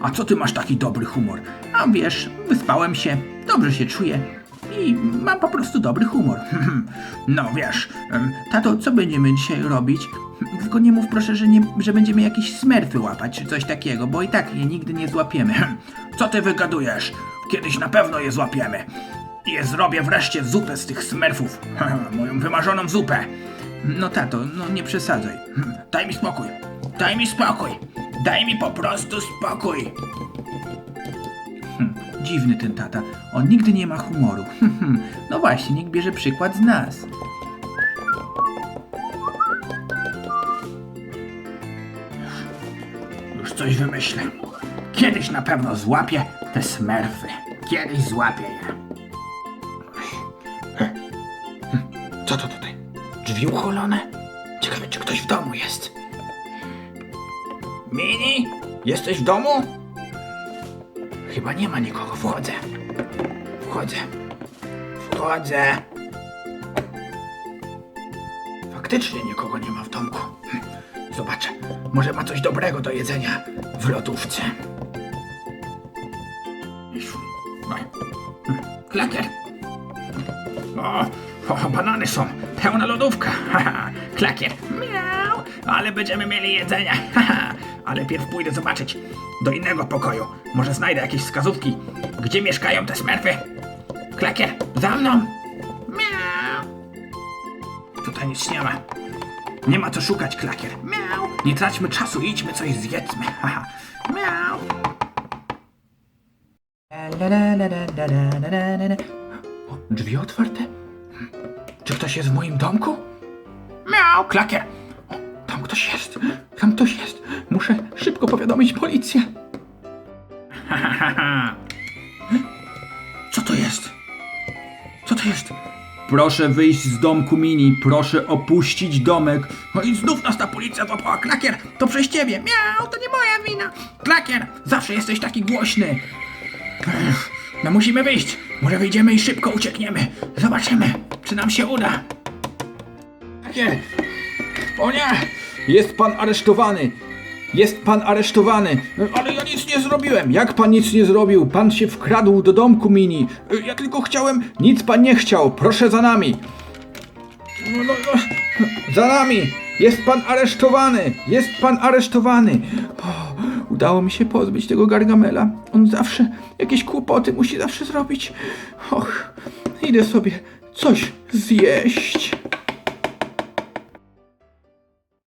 A co ty masz taki dobry humor? A wiesz, wyspałem się, dobrze się czuję i mam po prostu dobry humor. No wiesz, tato, co będziemy dzisiaj robić? Tylko nie mów proszę, że, nie, że będziemy jakieś smerfy łapać czy coś takiego, bo i tak je nigdy nie złapiemy. Co ty wygadujesz? Kiedyś na pewno je złapiemy. I je zrobię wreszcie zupę z tych smerfów. Moją wymarzoną zupę. No tato, no nie przesadzaj. Daj mi spokój. Daj mi spokój. Daj mi po prostu spokój. Hm, dziwny ten tata. On nigdy nie ma humoru. no właśnie, niech bierze przykład z nas. Już coś wymyślę. Kiedyś na pewno złapię te smerfy. Kiedyś złapię je. Co to tutaj? Drzwi uchylone? Ciekawe, czy ktoś w domu jest. Mini? Jesteś w domu? Chyba nie ma nikogo. Wchodzę. Wchodzę. Wchodzę. Faktycznie nikogo nie ma w domku. Hm, Zobaczę. Może ma coś dobrego do jedzenia w lodówce. No. Hm, Klakier. O, o, banany są. Pełna lodówka. Klakier. Miau. Ale będziemy mieli jedzenia. Haha. Ale pierw pójdę zobaczyć do innego pokoju. Może znajdę jakieś wskazówki. Gdzie mieszkają te smerfy? Klakier, za mną. Miau. Tutaj nic nie ma. Nie ma co szukać, klakier. Miau. Nie traćmy czasu, idźmy coś zjedzmy. Haha. Miau. O, drzwi otwarte? Czy ktoś jest w moim domku? Miau, klakier. Ktoś jest. Tam ktoś jest. Muszę szybko powiadomić policję. Co to jest? Co to jest? Proszę wyjść z domku Mini, proszę opuścić domek. No i znów nas ta policja złapała. Klakier, to przez ciebie. Miau, to nie moja wina. Klakier, zawsze jesteś taki głośny. Ech, No musimy wyjść. Może wyjdziemy i szybko uciekniemy. Zobaczymy, czy nam się uda. Klakier, o nie, jest pan aresztowany. Jest pan aresztowany. Ale ja nic nie zrobiłem. Jak pan nic nie zrobił? Pan się wkradł do domku mini. Ja tylko chciałem. Nic pan nie chciał. Proszę za nami. No, no, no. Za nami. Jest pan aresztowany. Jest pan aresztowany. Udało mi się pozbyć tego Gargamela. On zawsze jakieś kłopoty musi zawsze zrobić. Och, idę sobie coś zjeść.